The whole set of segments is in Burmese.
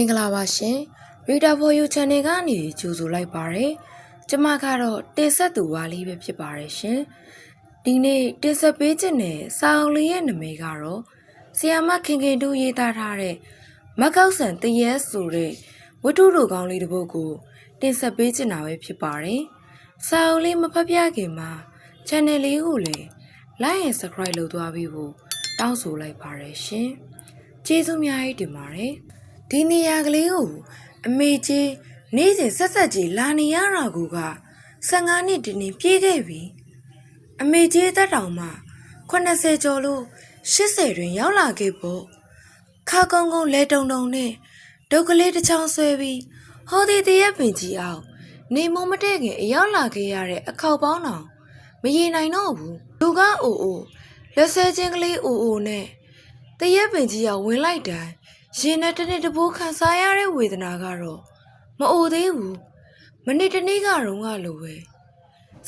င်္ဂလာပါရှင် Reader for You Channel ကနေကြိုဆိုလိုက်ပါရယ်ကျမကတော့တင်ဆက်သူဝါလေးပဲဖြစ်ပါတယ်ရှင်ဒီနေ့တင်ဆက်ပေးခြင်းနဲ့စာအုပ်လေးရဲ့နာမည်ကတော့ဆီယာမခင်ခင်တို့ရေးသားထားတဲ့မကောက်ဆန်တရဲဆိုတဲ့ဝတ္ထုတို့ကောင်းလေးတစ်ပုဒ်ကိုတင်ဆက်ပေးခြင်းတာပဲဖြစ်ပါတယ်စာအုပ်လေးမဖတ်ပြခင်မှာ channel လေးကိုလည်း like and subscribe လုပ်သွားပြီးဖို့တောင်းဆိုလိုက်ပါရယ်ရှင်ကျေးဇူးများကြီးတင်ပါတယ် ဒီနေရာကလေးကိုအမေကြီးနေ့စဉ်ဆက်ဆက်ကြီးလာနေရတာကူက15နှစ်တည်းပြည့်ခဲ့ပြီအမေကြီးတက်တောင်မှ80ကျော်လို့80တွင်ရောက်လာခဲ့ပေါ့ခါကုန်းကုန်းလဲတုံတုံနဲ့ဒုတ်ကလေးတစ်ချောင်းဆွဲပြီးဟောဒီတရက်ပင်ကြီးအောင်နေမမတဲ့ခင်အရောက်လာခဲ့ရတဲ့အခောက်ပေါင်းတော်မရေနိုင်တော့ဘူးလူကအိုအိုလက်ဆဲချင်းကလေးအိုအိုနဲ့တရက်ပင်ကြီးကဝင်လိုက်တိုင်း ရင်နဲ့တစ်နေ့တစ်ပိုးခံစားရတဲ့ဝေဒနာကတော့မအိုသေးဘူးမနေ့တနေ့ကတော့ကလိုပဲ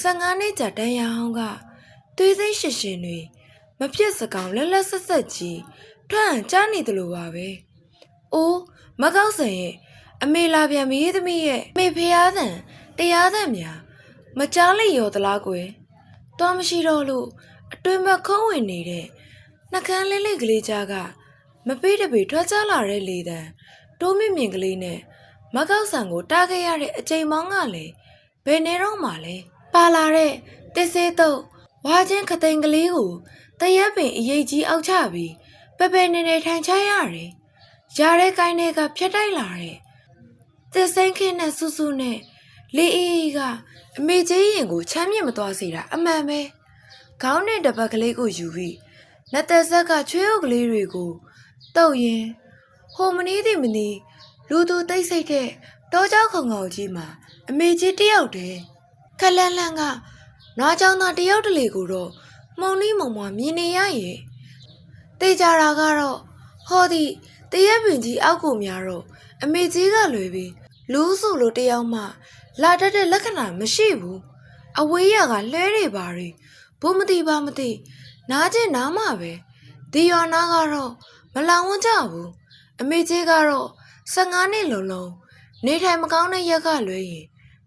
15နှစ်ကြာတန်ရဟောင်းကသွေးသိမ်းရှင်ရှင်တွေမပြစ်စကောင်လက်လက်ဆက်ဆက်ကြီးထွက်အံကြားနေတယ်လို့ပါပဲအိုးမကောက်စင်ရဲ့အမေလာပြန်ပြီသမီးရဲ့အမေဖျားသံတရားသံများမကြားလိရောသလားကွယ်တော်မရှိတော့လို့အတွင်မခုံးဝင်နေတဲ့နှကန်းလေးလေးကလေးကြားက မပေးတပေထွက်ကြလာတဲ့လေတံတိုးမြင့်မြင့်ကလေးနဲ့မကောက်ဆန်ကိုတားခဲ့ရတဲ့အချိန်မောင်းကလည်းဘယ်နေတော့မှလဲပါလာတဲ့တစ်စေးတော့ဝါချင်းခသိန်ကလေးကိုတရက်ပင်အရေးကြီးအောက်ချပြီးပပယ်နေနေထိုင်ချရတယ်။ရားတဲ့ကိုင်းတွေကဖြတ်တိုက်လာတဲ့တစ်စိန်ခင်းနဲ့ဆူဆူနဲ့လေးအေးအေးကအမေကြီးရင်ကိုချမ်းမြေ့မသွားစေတာအမှန်ပဲ။ခေါင်းနဲ့တပတ်ကလေးကိုယူပြီးလက်သက်ဆက်ကချွေးအုပ်ကလေးတွေကို တုတ်ရင်ဟိုမနီးသည်မနီးလူသူတိတ်ဆိတ်တဲ့တောเจ้าခုံကောင်ကြီးမှာအမေကြီးတယောက်တည်းခက်လန်းလန်းကနွားချောင်းသားတယောက်တလေကိုတော့မှုံနီးမုံမွာမြင်နေရရဲ့တေးကြတာကတော့ဟောဒီတရက်ပင်ကြီးအောက်ကိုများတော့အမေကြီးကလွယ်ပြီးလူစုလိုတယောက်မှလာတတ်တဲ့လက္ခဏာမရှိဘူးအဝေးရကလှဲတွေပါတွေဘုမတိပါမသိ နားကျင်နားမှာပဲဒီယောနာကတော့ မလောင်ဝန်းကြဘူးအမေကြီးကတော့15နှစ်လုံးလုံးနေထိုင်မကောင်းတဲ့ရက်ကလွဲရင်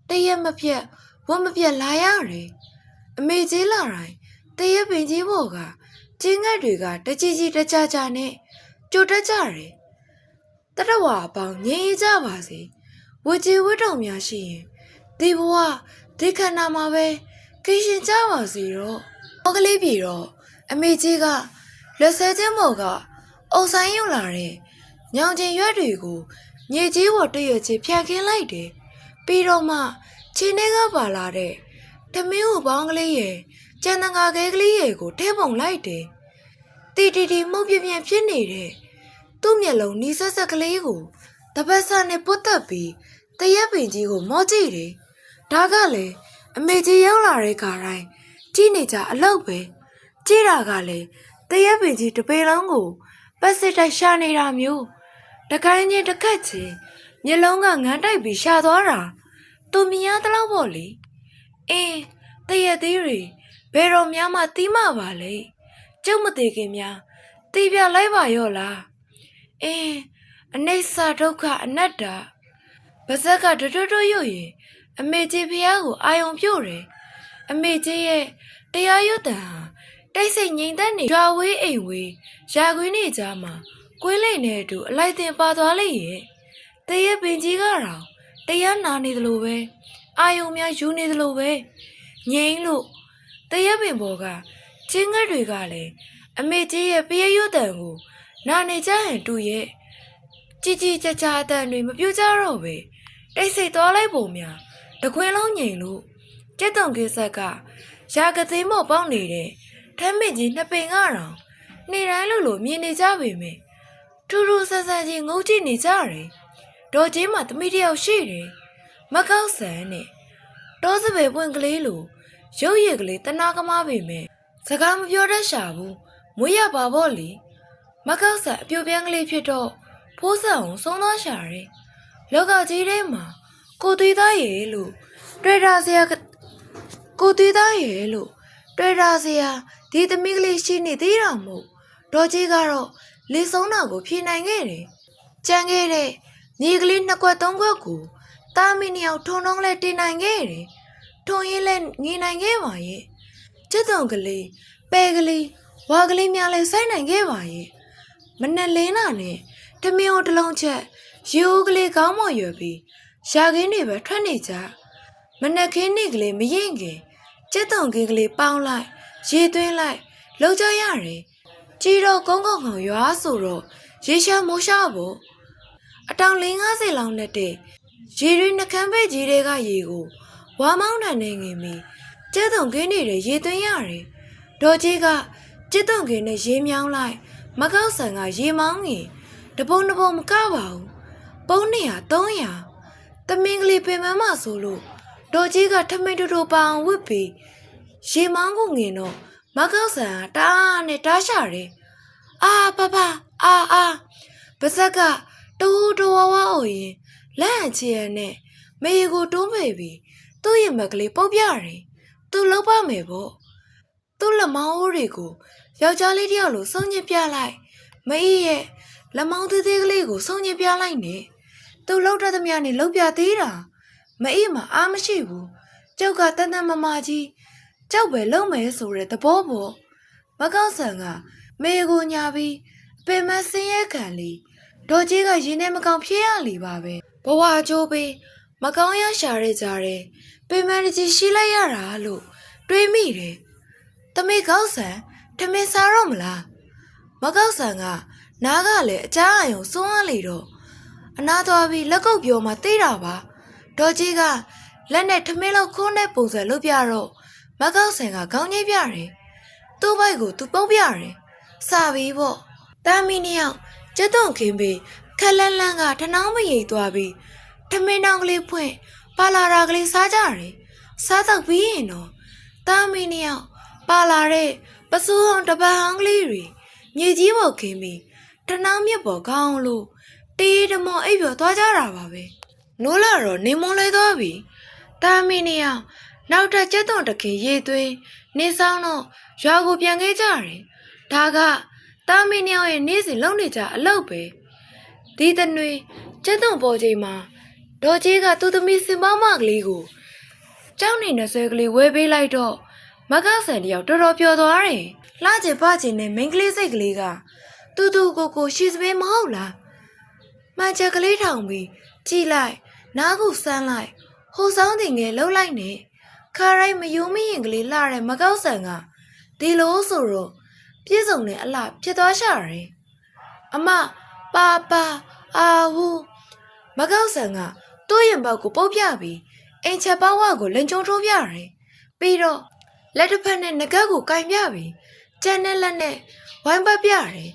တရက်မပြတ်ဝတ်မပြတ်လာရတယ်အမေကြီးလာတိုင်းတရက်ပင်ကြီးဘော်ကကျင်းငတ်တွေကတကြီးကြီးတကြကြနဲ့ကြိုတက်ကြတယ်တတဝါအပေါင်းငြိမ်ကြပါစေဝကြီးဝတ်တော်များရှိရင်ဒီဘဝဒီခန္ဓာမှာပဲကိရှင်ကြပါစေတော့။ဟောကလေးပြေတော့အမေကြီးကလက်ဆဲချင်းမော်က အုံဆိုင်ယူလာတဲ့ညောင်ကျင်ရွက်တွေကိုညေကြီးပေါ်တည့်ရချေဖြတ်ခင်းလိုက်တယ်။ပြီးတော့မှချင်းထဲကပါလာတဲ့ဓမင်းကိုပေါင်းကလေးရဲ့ကျန်တငါခဲကလေးရဲ့ကိုထဲပုံလိုက်တယ်။တီတီတီမှုတ်ပြပြဖြစ်နေတဲ့သူ့မျက်လုံးနီးဆက်ဆက်ကလေးကိုတပတ်ဆနဲ့ပုတ်တက်ပြီးတရက်ပင်ကြီးကိုမော့ကြည့်တယ်။ဒါကလည်းအမေကြီးရောက်လာတဲ့ခါတိုင်းကြည့်နေကြအလောက်ပဲကြည့်တာကလည်းတရက်ပင်ကြီးတပေလုံးကို ပတ်စစ်တိုက်ရှာနေတာမျိုးတကိုင်းချင်းတစ်ခတ်ချင်းမျက်လုံးကငန်းတိုက်ပြီးရှာသွားတာသူမြင်ရသလောက်ပေါ့လေအင်းတရက်သေးတွေဘယ်တော့မှမတီးမပါလေကျုပ်မသေးခင်များတီးပြလိုက်ပါရော့လားအင်းအနိစ္စဒုက္ခအနတ္တပါဇက်ကတွတ်တွတ်ရွတ်ရင်အမေကြီးဖះကိုအာယုံပြုတ်တယ်အမေကြီးရဲ့တရားရွတ်တံဟာ တိတ်ဆိတ်ငြိမ်သက်နေရွာဝေးအိမ်ဝေးရာခွင်းနေကြမှာကွေးလိမ့်နေတူအလိုက်တင်ပါသွားလိမ့်ရဲ့တရက်ပင်ကြီးကတော့တရားနာနေသလိုပဲအာယုံများယူနေသလိုပဲငြိမ်လို့တရက်ပင်ပေါ်ကချင်းငတ်တွေကလည်းအမေကြီးရဲ့ပရရွတ်တံကိုနာနေကြဟန်တူရဲ့ကြည်ကြည်ကြကြအတန်တွေမပြူကြတော့ပဲတိတ်ဆိတ်သွားလိုက်ပုံများတခွင်းလုံးငြိမ်လို့ကျက်တုံကိစ္စကရာကသိမ်းမော့ပေါက်နေတဲ့ ထမ်းမင်းကြီးနှစ်ပင်ကတော့နေတိုင်းလို့လို့မြင်နေကြပေမယ့်ထူးထူးဆန်းဆန်းကြီးငုံကြည့်နေကြတယ်။ဒေါ်ကြီးမှတမိတယောက်ရှိတယ်။မကောက်ဆန်နဲ့တောစပယ်ပွင့်ကလေးလိုရုပ်ရည်ကလေးတနာကမားပေမယ့်စကားမပြောတတ်ရှာဘူး။မွေးရပါပေါ့လေ။မကောက်ဆန်အပြိုပြန်းကလေးဖြစ်တော့ဖိုးဆန်အောင်ဆုံးသွားရှာတယ်။လောကကြီးထဲမှာကိုသွေးသားရဲ့လို့တွေ့တာစရာကကိုသွေးသားရဲ့လို့တွေ့တာစရာ ဒီသမီးကလေးရှိနေသေးတာမို့ဒေါ်ကြီးကတော့လေဆုံးတာကိုဖြေနိုင်ခဲ့တယ်။ကြံခဲ့တဲ့မြေကလေးနှစ်ကွက်သုံးကွက်ကိုတာမီနှစ်ယောက်ထုံထုံလဲတင်နိုင်ခဲ့တယ်ထုံရင်လဲငင်နိုင်ခဲ့ပါရဲ့ကျက်တုံကလေးပဲကလေးဝါကလေးများလဲဆိုင်နိုင်ခဲ့ပါရဲ့မနဲ့လင်းလာနဲ့တမင်အောင်တစ်လုံးချက်ရေအိုးကလေးကောင်းမွန်ရွယ်ပြီးရှာခင်းတွေပဲထွက်နေကြမနဲ့ခင်းနေကလေးမရင်ခင်ကျက်တုံကင်းကလေးပေါင်းလိုက် ရေသွင်းလိုက်လှုပ်ကြရတယ်ကြည်တော့ကုန်းကုန်းကောင်ရွာဆိုတော့ရေရှာမိုးရှာဖို့အတောင်50လောက်နဲ့တဲ့ရေရင်းနှကမ်းပဲကြီးတွေကရေကိုဝါမောင်းတန်နေငင်ပြီးကျက်တုံကင်းနေတဲ့ရေသွင်းရတယ်ဒေါ်ကြီးကကျက်တုံကင်းနဲ့ရေမြောင်းလိုက်မကောက်ဆန်ကရေမောင်းငင်တပုံတပုံမကပါဘူးပုံ200 300တမင်ကလေးပင်မမဆိုလို့ဒေါ်ကြီးကထမိန်တူတူပအောင်ဝစ်ပြီး ရေမောင်းကိုငင်တော့မကောက်ဆန်ကတားနဲ့တားရှာတယ်အာပပအာအာပါဇက်ကတူတူဝဝအိုရင်လက်အချီရနဲ့မေကိုတွန်းပေပြီးသူ့ရင်မကလေးပုတ်ပြတယ်သူလုံးပါမယ်ပေါ့သူ့လက်မောင်းအိုးတွေကိုယောက်ျားလေးတယောက်လိုစုံညစ်ပြလိုက်မအေးရဲ့လက်မောင်းသေးသေးကလေးကိုစုံညစ်ပြလိုက်နေသူလှုပ်တတ်သမျှနဲ့လှုပ်ပြသေးတာမအေးမှာအားမရှိဘူးကျုပ်ကတန်တန်မမကြီး ကြောက်ပဲလုံးမယ်ဆိုတဲ့သဘောပေါ့မကောက်ဆန်ကမေကိုညာပြီးအပေမဆင်းရဲခံလီဒေါ်ကြီးကရင်းနဲ့မကောင်ဖြစ်ရလီပါပဲဘဝအကျိုးပေးမကောင်းရရှာရကြတယ်ပေမတကြီးရှိလိုက်ရတာလို့တွေးမိတယ်တမေကောက်ဆန်ထမင်းစားတော့မလားမကောက်ဆန်ကနားကလည်းအချားအယုံစွန်းရလေတော့အနာသွားပြီးလက်ကုပ်ပြောမှသိတာပါဒေါ်ကြီးကလက်နဲ့ထမင်းလောက်ခိုးတဲ့ပုံစံလုပ်ပြတော့ မကောက်ဆန်ကခေါင်းငိမ့်ပြတယ်သူ့ဘိုက်ကိုသူပုတ်ပြတယ်စာပြီးပေါ့တာမီနှစ်ယောက်ကျက်တုံခင်းပြီးခက်လန်းလန်းကထနောင်းမရိပ်သွားပြီးထမင်းတောင်ကလေးဖွင့်ပါလာတာကလေးစားကြတယ်စားတော့ပြီးရင်တော့တာမီနှစ်ယောက်ပါလာတဲ့ပစိုးအောင်တပန်းအောင်ကလေးတွေမြေကြီးပေါ်ခင်းပြီးထနောင်းမြစ်ပေါ်ကောင်းလို့တေးတမောအိပ်ပျော်သွားကြတာပါပဲနိုးလာတော့နေမွန်လဲသွားပြီတာမီနှစ်ယောက် နောက်ထပ်ကျက်တုံတခင်ရေသွင်းနေဆောင်တော့ရွာကိုပြန်ခဲ့ကြတယ်ဒါကတာမီနှစ်ယောက်ရဲ့နေ့စဉ်လုပ်နေကြအလုပ်ပဲဒီတနွေကျက်တုံပေါ်ချိန်မှာဒေါ်ကြီးကသူ့သမီးစင်မောင်းမကလေးကိုကြောက်နေနေဆွဲကလေးဝဲပေးလိုက်တော့မကောက်ဆန်တယောက်တော်တော်ပျော်သွားတယ်လှချင်ပချင်နဲ့မိန်းကလေးစိတ်ကလေးကတူတူကိုကိုရှီစပင်းမဟုတ်လားမှန်ချက်ကလေးထောင်ပြီးကြည်လိုက်နားကိုစမ်းလိုက်ဟိုဆောင်တင်ငယ်လှုပ်လိုက်နေ ခါရိုက်မယုံမရင်ကလေးလှတဲ့မကောက်ဆန်ကဒီလိုဆိုတော့ပြည့်စုံတဲ့အလှဖြစ်သွားရှာတယ်အမပါပါအာဟူမကောက်ဆန်ကသူ့ရင်ဘက်ကိုပုတ်ပြပြီးအင်ချက်ပေါဝကိုလင်ကျုံထိုးပြတယ်ပြီးတော့လက်တစ်ဖက်နဲ့ငကက်ကိုကင်ပြပြီးကြမ်းတဲ့လက်နဲ့ဝိုင်းပတ်ပြတယ်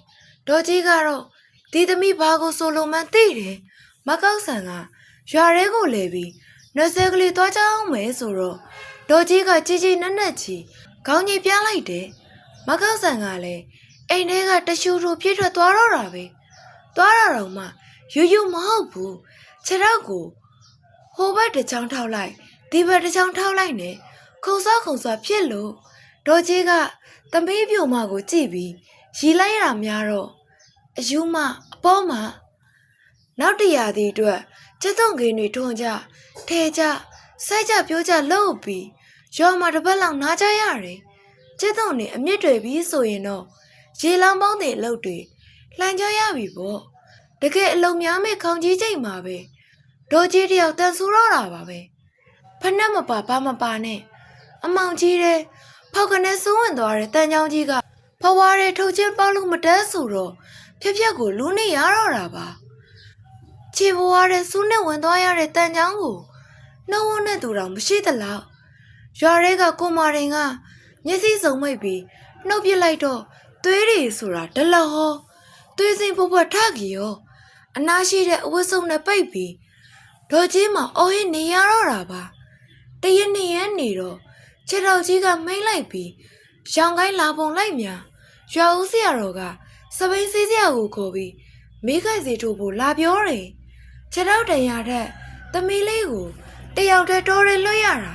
ဒေါ်ကြီးကတော့ဒီသမီးဘာကိုဆိုလိုမှန်းသိတယ်မကောက်ဆန်ကရွာရဲကိုလဲပြီး နှစဲကလေးသွားကြအောင်မယ်ဆိုတော့ဒေါ်ကြီးကကြီးကြီးနက်နက်ကြီးခေါင်းကြီးပြလိုက်တယ်မကောက်ဆန်ကလည်းအိမ်ထဲကတရှူထူပြည့်ထွက်သွားတော့တာပဲသွားတာတော့မှယူယူမဟုတ်ဘူးခြေထောက်ကိုဟိုဘက်တစ်ချောင်းထောက်လိုက်ဒီဘက်တစ်ချောင်းထောက်လိုက်နဲ့ခုံစောခုံစောဖြစ်လို့ဒေါ်ကြီးကသမီးပြိုမကိုကြည့်ပြီးရီလိုက်ရတာများတော့အယူမအပေါ်မှာနောက်တရာသီအတွက် ကျက်တုံကင်းတွေထွန်ကြထဲကြစိုက်ကြပြောကြလှုပ်ပြီးရောမှာတစ်ပတ်လောက်နားကြရတယ်ကျက်တုံနေအမြင့်တွေပြီးဆိုရင်တော့ရေလောင်ပေါင်းတဲ့အလုပ်တွေလှန်ကြရပြီပေါ့တကယ်အလုံများမဲ့ခေါင်းကြီးချိန်မှာပဲဒေါ်ကြီးတယောက်တန်ဆူတော့တာပါပဲဖက်နှက်မပါဘာမပါနဲ့အမောင်ကြီးတဲ့ဖောက်ကနေစိုးဝင်သွားတဲ့တန်ချောင်းကြီးကဖဝါတဲ့ထုတ်ချင်းပေါက်လို့မတန်းဆိုတော့ဖြက်ဖြက်ကိုလူနေရတော့တာပါ ခြေဘဝတဲ့စူးနဲ့ဝင်သွားရတဲ့တန်ချောင်းကိုနှုတ်ဝန်းနဲ့သူတော်မရှိသလောက်ရွာရဲကကိုမာရင်ကမျက်စိစုံမိတ်ပြီးနှုတ်ပြလိုက်တော့သွေးတွေဆိုတာဒလဟောသွေးစိမ်ပွပွထကြီးရောအနာရှိတဲ့အဝတ်စုံနဲ့ပိတ်ပြီးဒေါ်ကြီးမအော်ဟစ်နေရတော့တာပါတရနေရနေတော့ခြေတော်ကြီးကမိမ့်လိုက်ပြီးရောင်ကိုင်းလာပုံလိုက်မြရွာဦးစရာတော်ကစပိန်စီးစရာကိုခေါ်ပြီးမိခိုက်စီထိုးဖို့လာပြောတယ် ခြေတော်တန်ရတဲ့သမီးလေးကိုတယောက်တည်းတော်ရလွတ်ရတာ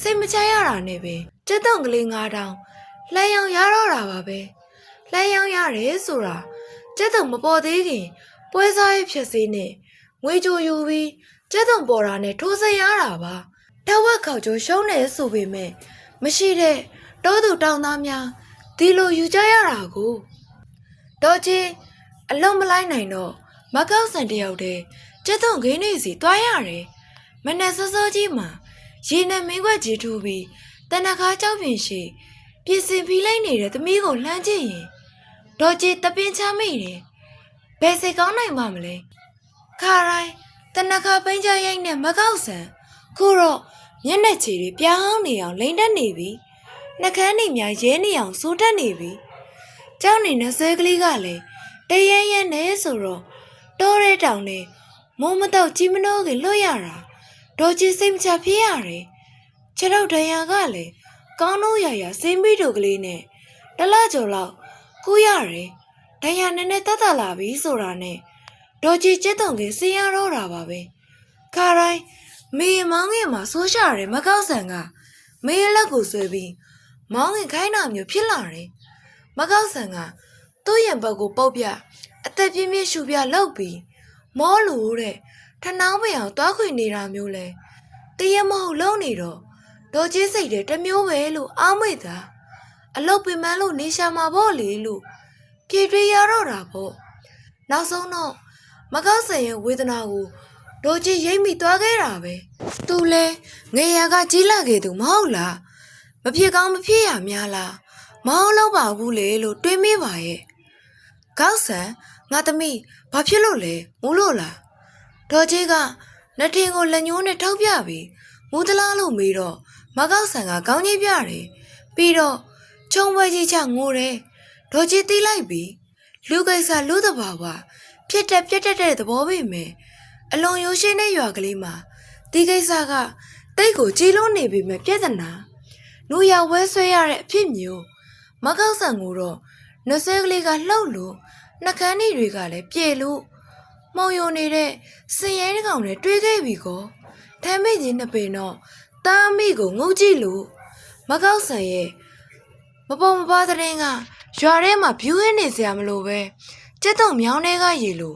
စိတ်မချရတာနဲ့ပဲကျက်တုံကလေး၅တောင်လှမ်းရောင်ရတော့တာပါပဲလှမ်းရောင်ရတယ်ဆိုတာကျက်တုံမပေါ်သေးခင် ပွဲစားရေးဖြစ်စည်းနဲ့ငငွေကြိုယူပြီးကျက်သွန်ပေါ်တာနဲ့ထိုးစရတာပါတဝက်ခေါက်ကျိုးရှုံးနေဆိုပေမဲ့မရှိတဲ့တောသူတောင်သားများဒီလိုယူကြရတာကိုတော့ချင်းအလုံးမလိုက်နိုင်တော့မကောက်ဆန်တယောက်တည်း ကျက်သွန်ခင်းနေစီသွားရတယ်မနက်စောစောကြီးမှာရေနံမင်းခွက်ကြီးထူပြီးတနခါကြောက်ပင်ရှိပြင်စင်ဖီးလိုက်နေတဲ့သမီးကိုလှမ်းကြည့်ရင်ဒေါ်ကြီးတပင်းချမိတယ်ဘယ်စိတ်ကောင်းနိုင်မှာမလဲခါတိုင်းတနခါပိန်းချရိုက်နဲ့မကောက်ဆန်ခုတော့မျက်နှာခြေတွေပြောင်းနေအောင်လိမ့်တက်နေပြီနှကန်းတွေများရဲနေအောင်စိုးတက်နေပြီကြောက်နေတဲ့ဆွဲကလေးကလည်းတရဲရဲနဲ့ဆိုတော့တိုးရဲတောင်နဲ့ မိုးမတော့ကြီးမနှိုးခင်လွတ်ရတာဒေါ်ကြီးစိတ်မချဖြစ်ရတယ်ခြေတော့ဒရံကလည်းကောင်းလို့ရရစိမ့်ပြီးတို့ကလေးနဲ့တလကျော်လောက်ကူးရတယ်ဒရံနဲ့နဲ့တက်တက်လာပြီဆိုတာနဲ့ဒေါ်ကြီးကျက်တုံကစီရတော့တာပါပဲခါတိုင်းမေမောင်းငင်မှာဆိုးရှာတယ်မကောက်ဆန်ကမေလက်ကိုဆွဲပြီးမောင်းငင်ခိုင်းတာမျိုးဖြစ်လာတယ်မကောက်ဆန်ကသူ့ရင်ဘက်ကိုပုတ်ပြအသက်ပြင်းပြင်းရှူပြလောက်ပြီး မောလို့တဲ့ထနှောင်းပင်အောင်တွားခွေနေတာမျိုးလဲတရမဟုတ်လုံးနေတော့ဒေါ်ကြီးစိတ်တဲ့တစ်မျိုးပဲလို့အောင်းမိတာအလုတ်ပင်မန်းလို့နေရှာမှာပေါ့လေလို့ပြေတွေးရတော့တာပေါ့နောက်ဆုံးတော့မကောက်စင်ရဲ့ဝေဒနာကိုဒေါ်ကြီးရိမ့်မိသွားခဲ့တာပဲသူလဲငယ်ရကကြီးလာခဲ့သူမဟုတ်လားမဖြစ်ကောင်းမဖြစ်ရများလားမဟုတ်တော့ပါဘူးလေလို့တွေးမိပါရဲ့ကောက်ဆန် ငါသမီးဘာဖြစ်လို့လဲမူးလို့လားဒေါ်ကြီးကလက်ထင်ကိုလက်ညှိုးနဲ့ထောက်ပြပြီးမူးတလားလို့မေးတော့မကောက်ဆန်ကကောင်းကြီးပြတယ်ပြီးတော့ချုံပွဲကြီးချငိုတယ်ဒေါ်ကြီးတီးလိုက်ပြီးလူကိစ္စလူတဘာဝဖြစ်တဲ့ပြက်တက်တဲ့သဘောပဲမယ်အလွန်ရိုးရှင်းတဲ့ရွာကလေးမှာဒီကိစ္စကတိတ်ကိုကြီးလုံးနေပြီမဲ့ပြဿနာနူရဝဲဆွဲရတဲ့အဖြစ်မျိုးမကောက်ဆန်ကိုတော့နှဆွဲကလေးကလှုပ်လို့ နှကန်းတွေကလည်းပြေလို့မှုံယုံနေတဲ့စင်ရဲကောင်နဲ့တွေးခဲ့ပြီကောထမ်းမိကြီးနှစ်ပင်တော့တားမိကိုငုတ်ကြည့်လို့မကောက်ဆန်ရဲ့မပုံမပါတဲ့ရင်ကရွာထဲမှာဖြူးရင်းနေစရာမလိုပဲကျက်တုံမြောင်းထဲကရေလို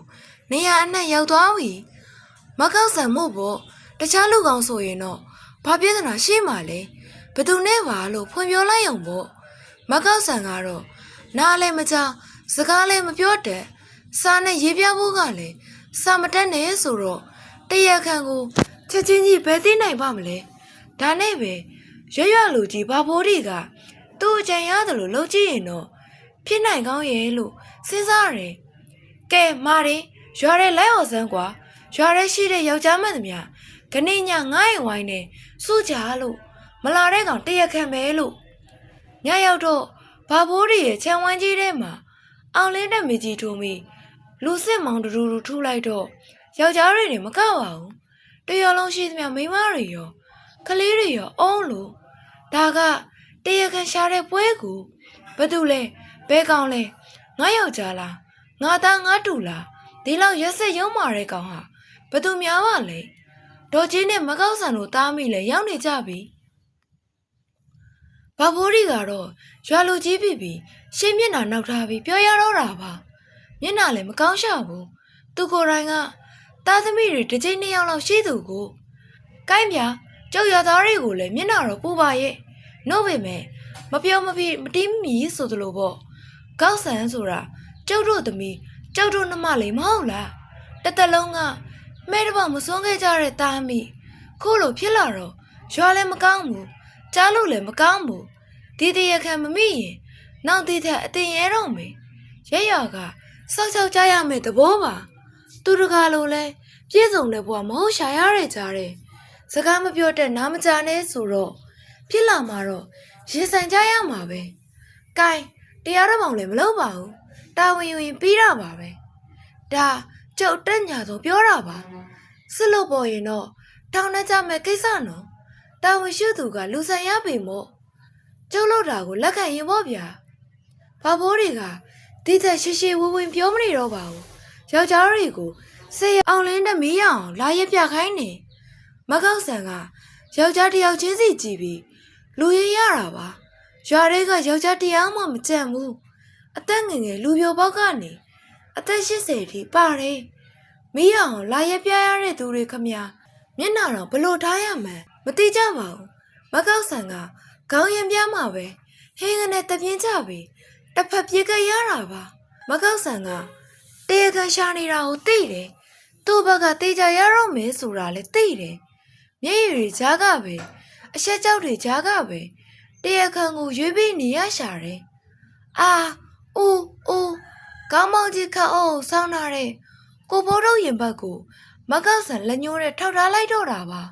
နေရအနှံ့ရောက်သွားပြီမကောက်ဆန်မို့ပေါ့တခြားလူကောင်ဆိုရင်တော့ဘာပြဿနာရှိမှလဲဘသူနဲ့ပါလို့ဖွင့်ပြောလိုက်အောင်ပေါ့မကောက်ဆန်ကတော့နားလည်းမကြောက် စကားလည်းမပြောတတ်စားနဲ့ရေးပြဖို့ကလည်းစာမတက်နဲ့ဆိုတော့တရခန့်ကိုချက်ချင်းကြီးဘယ်သိနိုင်ပါမလဲဒါနဲ့ပဲရွရွလူကြီးဘာဘိုးတွေကသူ့အကြံရတယ်လို့လှုပ်ကြည့်ရင်တော့ဖြစ်နိုင်ကောင်းရဲ့လို့စဉ်းစားရတယ်။ကဲမာရင်ရွာရဲလိုက်အောင်စမ်းကွာရွာရဲရှိတဲ့ယောက်ျားမန်းသမျှခဏညငားရင်ဝိုင်းနေစုကြလို့မလာတဲ့ကောင်တရက်ခံပဲလို့ညရောက်တော့ဘာဘိုးတွေရဲ့ခြံဝမ်းကြီးထဲမှာ အောင်လင်းတဲ့မကြီးထုံးပြီးလူစစ်မောင်တူတူထူလိုက်တော့ယောက်ျားတွေတွေမကောက်ပါဘူးတရလုံးရှိသမျှမိန်းမတွေရောကလေးတွေရောအုံးလို့ဒါကတရခံရှာတဲ့ပွဲကိုဘာတူလဲဘဲကောင်လဲငါယောက်ျားလားငါသားငါတူလားဒီလောက်ရက်စက်ရုံမာတဲ့ကောင်ဟာဘသူများပါလဲဒေါ်ကြီးနဲ့မကောက်ဆန်တို့တားမိလဲရောက်နေကြပြီ ဘာဘိုးရီကတော့ရွာလူကြီးပြီပြီရှင်းမျက်နှာနောက်ထားပြီးပြောရတော့တာပါမျက်နှာလည်းမကောင်းရှာဘူးသူကိုယ်တိုင်ကသားသမီးတွေတစ်ချိန်နှစ်ယောက်လောက်ရှိသူကိုကိုင်းပြကျုပ်ရသားတွေကိုလည်းမျက်နှာတော့ပူပါရဲ့နှုတ်ပေမဲ့မပြောမဖြစ်မတီးမီဆိုသလိုပေါ့ကောက်ဆန်ဆိုတာကျုပ်တို့သမီးကျုပ်တို့နှမလေးမဟုတ်လားတစ်သက်လုံးကမဲတစ်ပေါက်မစွန်းခဲ့ကြတဲ့တားမိခုလိုဖြစ်လာတော့ရွာလည်းမကောင်းဘူး ကြားလို့လည်းမကောင်းဘူးဒီတရခံမမိရင်နောက်တိထက်အတင်ရဲတော့မေရဲရွာကစောက်ချောက်ကြရမယ်တဘောပါသူတကာလိုလဲပြည့်စုံတဲ့ဘဝမဟုတ်ရှာရတဲ့ကြားတဲ့စကားမပြောတဲ့နားမကြနဲ့ဆိုတော့ဖြစ်လာမှာတော့ရင်ဆိုင်ကြရမှာပဲ။ကဲတရားတော်မောင်လည်းမလုပ်ပါဘူး။တာဝန်ယူရင်ပြီးတာပါပဲ။ဒါကျုပ်တက်ညာဆုံးပြောတာပါ။စစ်လို့ပေါ်ရင်တော့ထောင်နှက်ကြမဲ့ကိစ္စနော်။ တာဝန်ရှိသူကလူဆိုင်ရပေမို့ကျုပ်လို့တာကိုလက်ခံရင်ပေါ့ဗျာ။ဘာဘိုးတွေကဒီသက်ရှိရှိဝဝင်ပြောမနေတော့ပါဘူး။ယောက်ျားတွေကိုစေရအောင်လင်းတဲ့မီးရအောင်လာရပြခိုင်းနေ။မကောက်ဆန်ကယောက်ျားတစ်ယောက်ချင်းစီကြည့်ပြီးလူရရတာပါရွာတွေကယောက်ျားတရားမှမကြံဘူးအသက်ငယ်ငယ်လူပြိုပေါက်ကနေအသက်80ထိပါတယ်မီးအောင်လာရပြရတဲ့သူတွေခမညာမျက်နှာတော့ဘလို့ထားရမှန်းမ တိကြပါဘူးမကောက်ဆန်ကခေါင်းရင်ပြမှာပဲဟင်းကနေတပြင်းကြပြီတစ်ဖက်ပြေကရတာပါမကောက်ဆန်ကတေရခံရှာနေတာကိုသိတယ်သူ့ဘက်ကတေးကြရတော့မယ်ဆိုတာလည်းသိတယ်မျက်ရည်တွေကြားကပဲအဆက်ကြောက်တွေကြားကပဲတရခံကိုရွေးပြီးနေရရှာတယ်အာဦးဦးကောင်းမောင်ကြီးခတ်အောင်ဆောင်းထားတဲ့ကိုဖိုးတို့ရင်ဘတ်ကိုမကောက်ဆန်လက်ညှိုးနဲ့ထောက်ထားလိုက်တော့တာပါ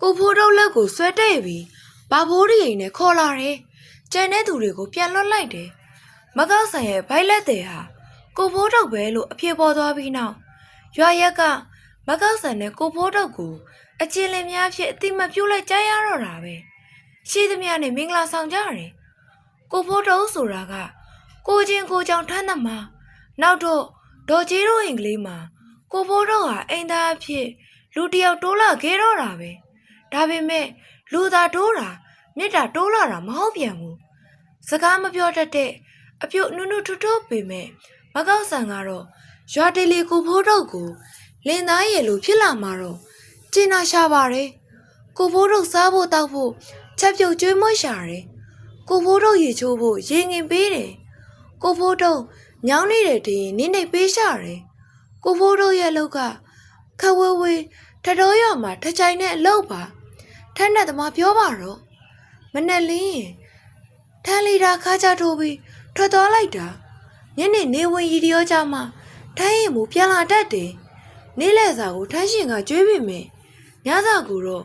ကိုဖိုးတို့လက်ကိုဆွဲတဲ့ပြီးဘာဘိုးရီရင်နဲ့ခေါ်လာတယ်ကျန်တဲ့သူတွေကိုပြန်လွတ်လိုက်တယ်မကောက်ဆန်ရဲ့ဘိုက်လက်တဲ့ဟာကိုဖိုးတို့ပဲလို့အဖြစ်ပေါ်သွားပြီးနောက်ရွာရက်ကမကောက်ဆန်နဲ့ကိုဖိုးတို့ကိုအချင်းလင်များဖြစ်အတိမပြုတ်လိုက်ကြရတော့တာပဲရှိသမျှနဲ့မင်္ဂလာဆောင်ကြတယ်ကိုဖိုးတို့ဆိုတာကကိုချင်းကိုကြောင့်ထမ်းသမားနောက်တော့ဒေါ်ကြီးတို့အင်္ဂလိပ်မှာကိုဖိုးတို့ဟာအိမ်သားအဖြစ်လူတစ်ယောက်တိုးလာခဲ့တော့တာပဲ ဒါပေမဲ့လူသာတိုးတာမြစ်တာတိုးလာတာမဟုတ်ပြန်ဘူးစကားမပြောတတ်တဲ့အပြုတ်နုနုထွတ်ထွတ်ပေမဲ့မကောက်ဆန်ကတော့ရွာတေလီကိုဖိုးတို့ကိုလင်သားရဲ့လိုဖြစ်လာမှာတော့ကျင်နာရှာပါတယ်ကိုဖိုးတို့စားဖို့တောက်ဖို့ချက်ပြုတ်ကျွေးမွေးရှာတယ်ကိုဖိုးတို့ရေချိုးဖို့ရေငင်ပေးတယ်ကိုဖိုးတို့ညောင်းနေတဲ့တရင်နင်းနေပေးရှာတယ်။ကိုဖိုးတို့ရဲ့အလုပ်ကခက်ဝဲဝဲထတော်ရမှာထချိုင်နဲ့အလုပ်ပါ။ ထက်နဲ့သမားပြောပါတော့။မနဲ့လင်းရင်ထန်းလီတာခါကြထိုးပြီးထွက်သွားလိုက်တာ။ညနေနေဝင်ရီရောကြမှာထန်းရင်မူပြန်လာတတ်တယ်။နေ့လယ်စာကိုထန်းရှင်ကကြွေးပြီမယ်။ညစာကိုတော့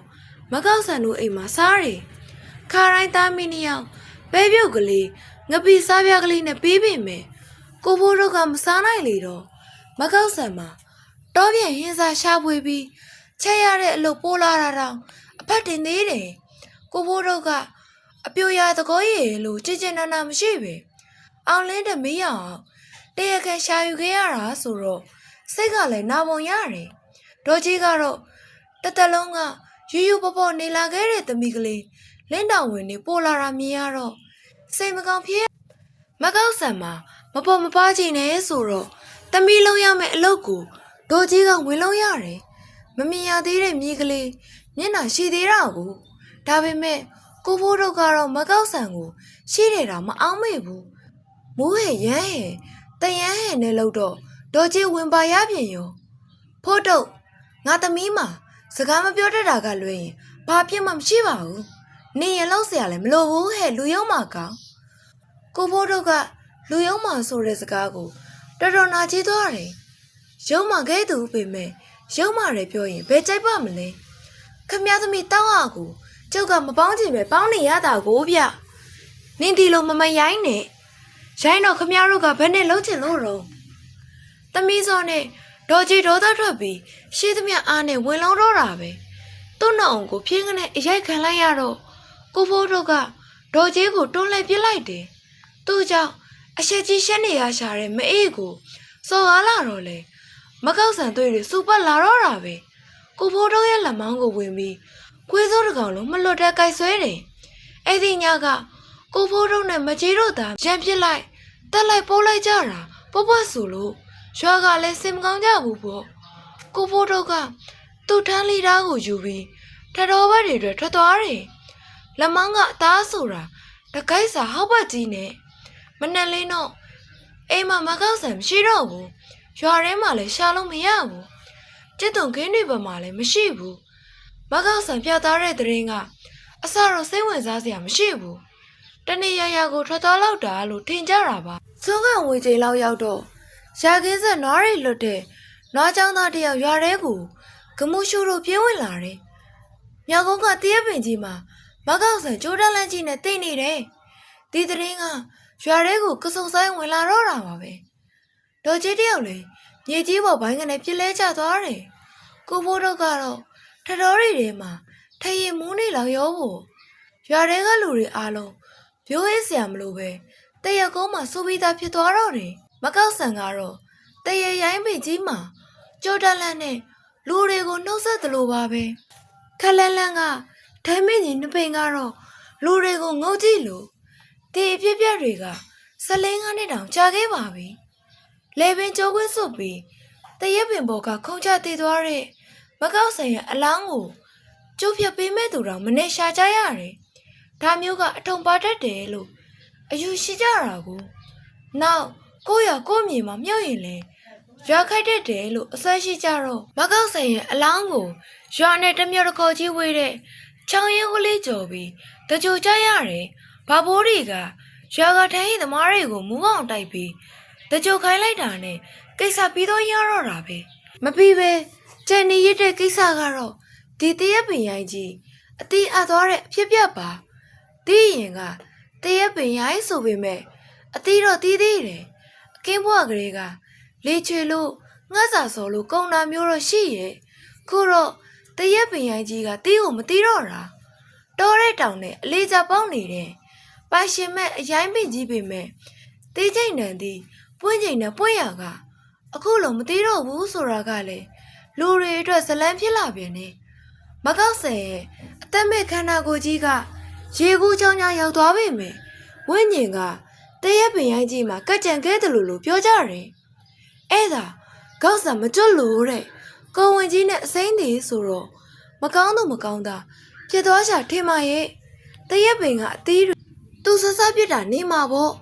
မကောက်ဆန်တို့အိမ်မှာစားတယ်။ခါတိုင်းသားမင်းနှစ်ယောက်ပဲပြုတ်ကလေးငပီစားပြားကလေးနဲ့ပေးပြီမယ်။ကိုဖိုးတို့ကမစားနိုင်လေတော့မကောက်ဆန်မှာတောပြန်ဟင်းစားရှာဖွေပြီးချက်ရတဲ့အလုပ်ပိုးလာတာတော့ အဖက်တင်သေးတယ်ကိုဖိုးတို့ကအပြိုရသကောရည်လို့ကြည်ကျင်နာနာမရှိပဲအောင်လင်းတမီးအောင်တရခန်ရှာယူခဲ့ရတာဆိုတော့စိတ်ကလည်းနာပုံရတယ်ဒေါ်ကြီးကတော့တသက်လုံးကယူယူပပနေလာခဲ့တဲ့သမီးကလေးလင်းတောင်ဝင်နေပိုလာတာမြင်ရတော့စိတ်မကောင်းဖြစ်မကောက်ဆန်မှာမပေါ်မပါချင်နဲ့ဆိုတော့တမီလုံးရမယ့်အလုပ်ကိုဒေါ်ကြီးကဝင်လုံးရတယ်မမြင်ရသေးတဲ့မြေကလေး မျက်နှာရှိသေးတာကိုဒါပေမဲ့ကိုဖိုးတို့ကတော့မကောက်ဆန်ကိုရှိတယ်တာမအောင်မေ့ဘူးမိုးဟဲ့ရမ်းဟဲ့တယမ်းဟဲ့နဲ့လို့တော့ဒေါ်ကြီးဝင်ပါရပြင်ရောဖိုးတို့ငါသမီးမှာစကားမပြောတတ်တာကလွှဲရင်ဘာပြစ်မှမရှိပါဘူးနေရင်လောက်เสียလည်းမလိုဘူးဟဲ့လူယုံမှာကောင် ကိုဖိုးတို့ကလူယုံမာဆိုတဲ့စကားကိုတော်တော်နာကျင်သွားတယ်။ရုံမာခဲ့သူပေမဲ့ရုံမာတယ်ပြောရင်ဘယ်ကြိုက်ပါမလဲ။ ခမည်းသမီးတောင်းဟာကိုကျုပ်ကမပေါင်းချင်ပဲပေါင်းနေရတာကိုဗျ။နင်းဒီလိုမမရိုင်းနဲ့။ရိုင်းတော့ခမည်းတို့ကဘယ်နဲ့လုံးချင်လို့တော့။သမီးစောနဲ့ဒေါ်ကြီးဒေါ်သားထွက်ပြီးရှေးသမျှအားနဲ့ဝင်လုံးတော့တာပဲ။သူ့နှောင်ကိုဖြင်းကနေအရိုက်ခံလိုက်ရတော့ကိုဖိုးတို့ကဒေါ်ကြီးကိုတွန်းလှည့်ပစ်လိုက်တယ်။သူ့ကြောင့်အရှိကြီးရှက်နေရရှာတဲ့မအေးကိုစော်ကားလာတော့လေမကောက်ဆန်သွေးတွေစူပတ်လာတော့တာပဲ ကိုဖိုးတို့ရဲ့လက်မောင်းကိုဝင်ပြီးခွေးစိုးတစ်ကောင်လုံးမလွတ်တဲ့ကြိုက်ဆွဲတယ်အဲ့ဒီညကကိုဖိုးတို့နဲ့မကြီးတို့သာရံပစ်လိုက်တက်လိုက်ပိုးလိုက်ကြတာပွပွဆိုလို့ရွာကလည်းစင်မကောင်းကြဘူးပေါ့ကိုဖိုးတို့ကသူ့ထန်းလီသားကိုယူပြီးထတော်ဘက်တွေအတွက်ထွက်သွားတယ်လက်မောင်းကအသားဆိုတာတကိုက်စာဟောက်ပတ်ကြီးနဲ့မနဲ့လင်းတော့အိမ်မှာမကောက်ဆန်မရှိတော့ဘူးရွာထဲမှာလည်းရှာလို့မရဘူး ကျစ်တုံခင်းတွေဘက်မှာလည်းမရှိဘူးမကောက်ဆန်ပြသတဲ့တဲ့ရင်ကအစတော့စိတ်ဝင်စားစရာမရှိဘူးတနေ့ရရကိုထွက်သွားလောက်တာလို့ထင်ကြတာပါသုံးကဝေချိန်လောက်ရောက်တော့ရာကင်းဆက်နွားတွေလွတ်တဲ့နွားချောင်းသားတယောက်ရွာထဲကိုဂမှုရှုတို့ပြေးဝင်လာတယ်မြောက်ကုန်းကတရက်ပင်ကြီးမှာမကောက်ဆန်ကြိုးတန်းလန်းကြီးနဲ့တိတ်နေတယ်ဒီတဲ့ရင်ကရွာထဲကိုကစုံဆိုင်ဝင်လာတော့တာပါပဲဒေါ်ကြီးတယောက်လည်းမြေကြီးပေါ်ဘိုင်းကနေပြစ်လဲကျသွားတယ် ကိုဖိုးတို့ကတော့ထတော်ရီထဲမှာထရင်မူးနေလောက်ရောဖို့ရွာထဲကလူတွေအားလုံးပြိုးရေးစရာမလိုပဲတရက်ကုန်းမှာစူပြီးသားဖြစ်သွားတော့တယ်မကောက်ဆန်ကတော့တရရိုင်းပင်ကြီးမှာကြိုးတန်းလန်းနဲ့လူတွေကိုနှုတ်ဆက်သလိုပါပဲခက်လန်းလန်းကဓမင်းကြီးနှစ်ပင်ကတော့လူတွေကိုငုံကြည့်လို့ဒီအဖြစ်အပျက်တွေကဇလင်းကားနဲ့တောင်ကြာခဲ့ပါပြီ။လေပင်ကြိုးခွင်းစွပ်ပြီး တတရက်ပင်ပေါ်ကခုံချတည်သွားတဲ့မကောက်ဆန်ရဲ့အလောင်းကိုကျုပ်ဖြတ်ပေးမဲ့သူတော်မနေရှာကြရတယ်ဒါမျိုးကအထုံပါတတ်တယ်လို့အယူရှိကြတာကိုနောက်ကိုယ့်ရကိုယ့်မြေမှာမြုပ်ရင်လေရွာခိုက်တတ်တယ်လို့အဆွဲရှိကြတော့မကောက်ဆန်ရဲ့အလောင်းကိုရွာနဲ့တစ်မျိုးတစ်ခေါ်ကြီးဝေးတဲ့ချောင်းရင်ကလေးကြော်ပြီးတကြိုကြရတယ်ဘာဘိုးတွေကရွာကထိုင်ရင်သမားတွေကိုမူးအောင်တိုက်ပြီးတကြိုခိုင်းလိုက်တာနဲ့ ကိစ္စပြီးတော့ရတော့တာပဲမပြီးပဲကျန်နေရတဲ့ကိစ္စကတော့ဒီတရက်ပင်ရိုင်းကြီးအတီးအပ်သွားတဲ့အဖြစ်ပြက်ပါတီးရင်ကတရက်ပင်ရိုင်းဆိုပေမဲ့အတီးတော့တီးသေးတယ်အကင်းဘွားကလေးကလေချွေလို့ငှက်စာစော်လို့ကုံတာမျိုးတော့ရှိရဲ့ခုတော့တရက်ပင်ရိုင်းကြီးကတီးကိုမတီးတော့တာတော်တဲ့တောင်နဲ့အလေးချပေါင်းနေတယ်ပိုင်ရှင်မဲ့အရိုင်းပင်ကြီးပေမဲ့တီးချိန်တန်သည်ပွင့်ချိန်နဲ့ပွင့်ရက အခုလုံးမတီးတော့ဘူးဆိုတာကလေလူတွေအတွက်ဇလန်းဖြစ်လာပြန်နေမကောက်ဆယ်ရဲ့အသက်မဲ့ခန္ဓာကိုယ်ကြီးကရေကူးချောင်းချောင်းရောက်သွားပြီမယ်ဝိညာဉ်ကတရက်ပင်ရိုင်းကြီးမှာကတ်ကြံခဲ့တယ်လို့လို့ပြောကြတယ်အဲ့ဒါကောက်ဆယ်မကျွတ်လို့တဲ့ကိုဝင်ကြီးနဲ့အစိမ့်သေးဆိုတော့မကောင်းတော့မကောင်းတာဖြစ်သွားချာထင်ပါရဲ့တရက်ပင်ကအသီးတွေသူဆဆပြစ်တာနေမှာပေါ့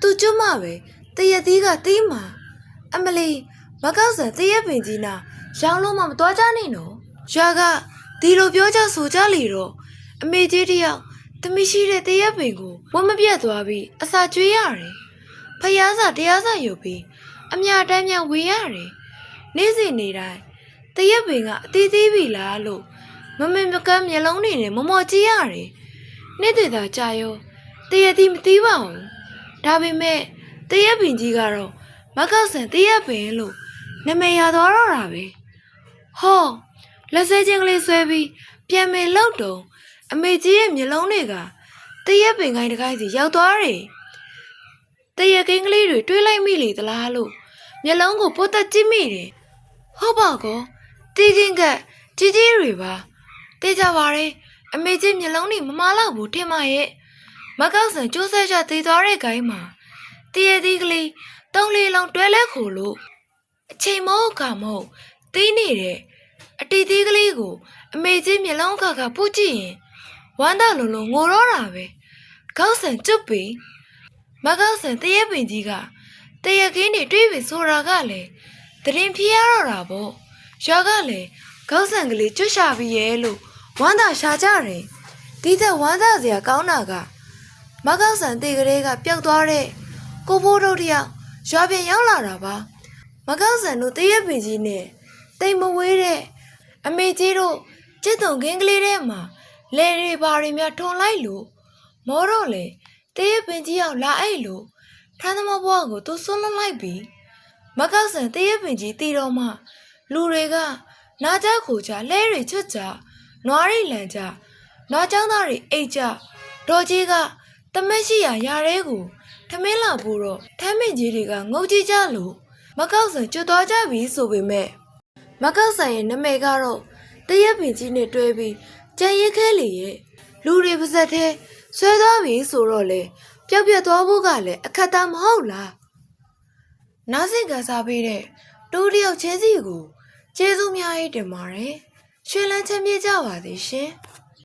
သူကျွတ်မှပဲတရက်သီးကသီးမှာ အမလီမကောက်ဆယ်တရက်ပင်ကြီးနာရောင်းလို့မှမသွားကြနဲ့နော်ရွာကဒီလိုပြောကြဆိုကြလေတော့အမေကြီးတယောက်သမီးရှိတဲ့တရက်ပင်ကိုဝတ်မပြတ်သွားပြီးအစာကျွေးရတယ်ဖျားစာတရားစာယူပြီးအမြတမ်းမြန်ဝေရတယ်နေ့စဉ်နေ့တိုင်းတရက်ပင်ကအတီးသေးပြီလားလို့မမင်မကန်းမျက်လုံးတွေနဲ့မမော်ကြည့်ရတယ်နေ့တွေသာကြာရောတရက်သီးမသီးပါဘူးဒါပေမဲ့တရက်ပင်ကြီးကတော့ မကောက်ဆန်တရက်ပင်လို့နမည်ရသွားတော့တာပဲဟောလက်စဲချင်းကလေးဆွဲပြီးပြန်မယ်လောက်တုံအမေကြီးရဲ့မျက်လုံးတွေကတရက်ပင်ကိုင်းတစ်ကိုင်းစီရောက်သွားတယ်တရက်ကင်းကလေးတွေတွေးလိုက်မိလေသလားလို့မျက်လုံးကိုပုတ်တက်ကြည့်မိတယ်ဟုတ်ပါကောတီးကင်းကကြီးကြီးတွေပါတေးကြပါရဲ့အမေကြီးမျက်လုံးတွေမမလောက်ဘူးထင်ပါရဲ့မကောက်ဆန်ကျိုးဆဲချသေးသွားတဲ့ကိုင်းမှာတရသီးကလေး တုံးလေးလုံးတွဲလဲခိုလို့အချိန်မဟုတ်ခါမဟုတ်တီးနေတဲ့အတီသေးကလေးကို အမေကြီးမျက်လုံးခါခါပူကြည့်ရင်ဝမ်းသာလုံးလုံးငိုတော့တာပဲကောက်ဆန်ကျွတ်ပြီးမကောက်ဆန်တရက်ပင်ကြီးကတရက်ကင်းတွေတွေးပြီးဆိုတာကလည်းတရင်ဖြေရတော့တာပေါ့ရွာကလည်းကောက်ဆန်ကလေးကျွတ်ရှာပြီးရဲ့လို့ဝမ်းသာရှာကြတယ်ဒီသက်ဝမ်းသာစရာကောင်းတာကမကောက်ဆန်တေကလေးကပျောက်သွားတဲ့ကိုဖိုးတို့တယောက် ရွာပြန်ရောက်လာတာပါမကောက်ဆန်တို့တရက်ပင်ကြီးနဲ့တိမ်မဝေးတဲ့အမေကြီးတို့ကျစ်တုံခင်းကလေးထဲမှာလေတွေဘာတွေများထုံလိုက်လို့မောတော့လေတရက်ပင်ကြီးရောက်လာအိတ်လို့ဖမ်းသမားဘွားကိုသူဆွလွန်လိုက်ပြီးမကောက်ဆန်တရက်ပင်ကြီးတီတော့မှလူတွေကနာကြခိုကြလဲတွေချွတ်ကြနွားရိလန်ကြနွားချောင်းသားတွေအိတ်ကြဒေါ်ကြီးကတမက်ရှိရာယာရဲကို ထမင်းလာဖို့တော့ထမ်းမင်ကြီးတွေကငုတ်ကြည့်ကြလို့မကောက်ဆန်ကျွတ်သွားကြပြီဆိုပေမဲ့မကောက်ဆိုင်ရဲ့နာမည်ကတော့တရက်ပင်ကြီးနဲ့တွဲပြီးကြံရင်ခဲလေရဲ့လူတွေပါဇက်သေးဆွဲသွားပြီဆိုတော့လေပျောက်ပြက်သွားဖို့ကလည်းအခက်သားမဟုတ်လားနားစင်ကစားပေးတဲ့တူတယောက်ချင်းစီကိုကျေးဇူးများရေးတင်ပါတယ်ရှင်လန်းချမ်းမြေ့ကြပါသေးရှင်